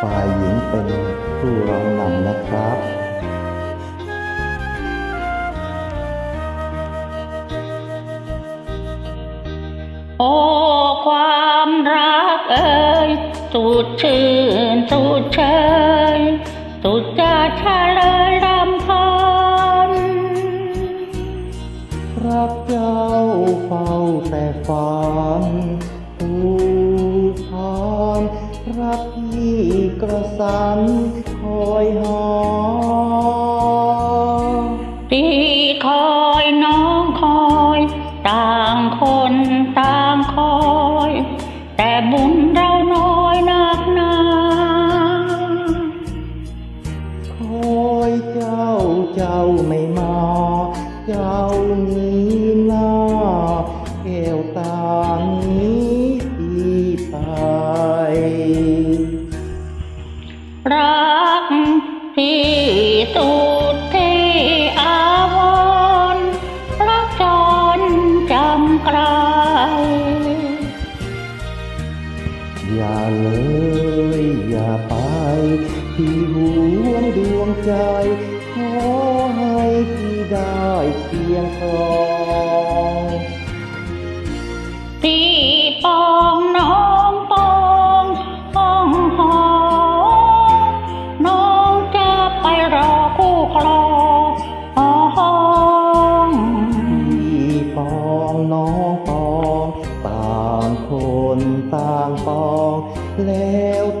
ฝ่ายหญิงเป็นผู้ร้องนำนะครับโอ้ความรักเอ่ยสุดชื่นสุดเชยสุดจะเฉลยรำพันรักเจ้าเฝ้าแต่ฝันผู้ทานรัก ที่กระสันคอยหาที่คอยน้องคอย ต่างคนต่างคอย แต่บุญเราน้อยนักหนาคอยเจ้าเจ้าไม่มา เจ้านี้หน้าแก้วตา สุดที่อาวรณ์รักจนจำไกลอย่าเลยอย่าไปที่ห่วงดวงใจ ขอให้ที่ได้เพียงพอ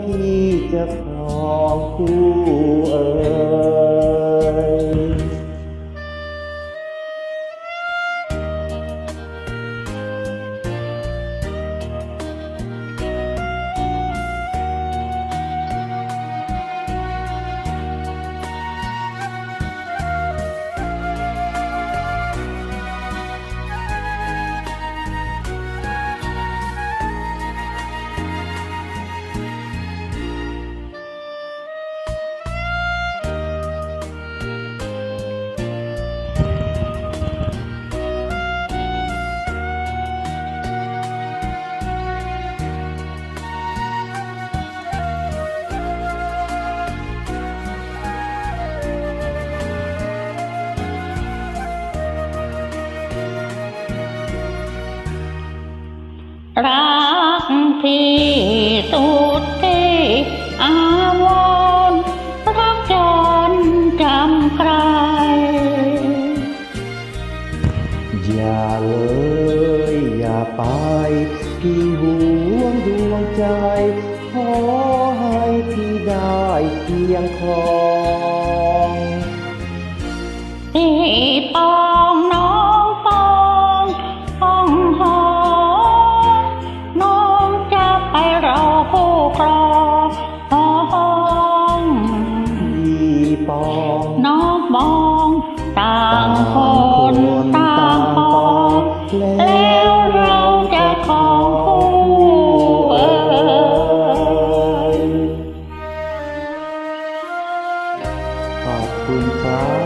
พี่จะครองคู่เอ่ย ที่สุดที่อาวรรักจนจำใคร อย่าเลยอย่าไปพี่ห่วงดวงใจ ขอให้พี่ได้เพียงคอ ต่างคนต่างปองแล้วเราจะของคู่เอ่ยขอบคุณครับ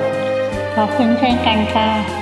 ขอบคุณเช่นกันค่ะ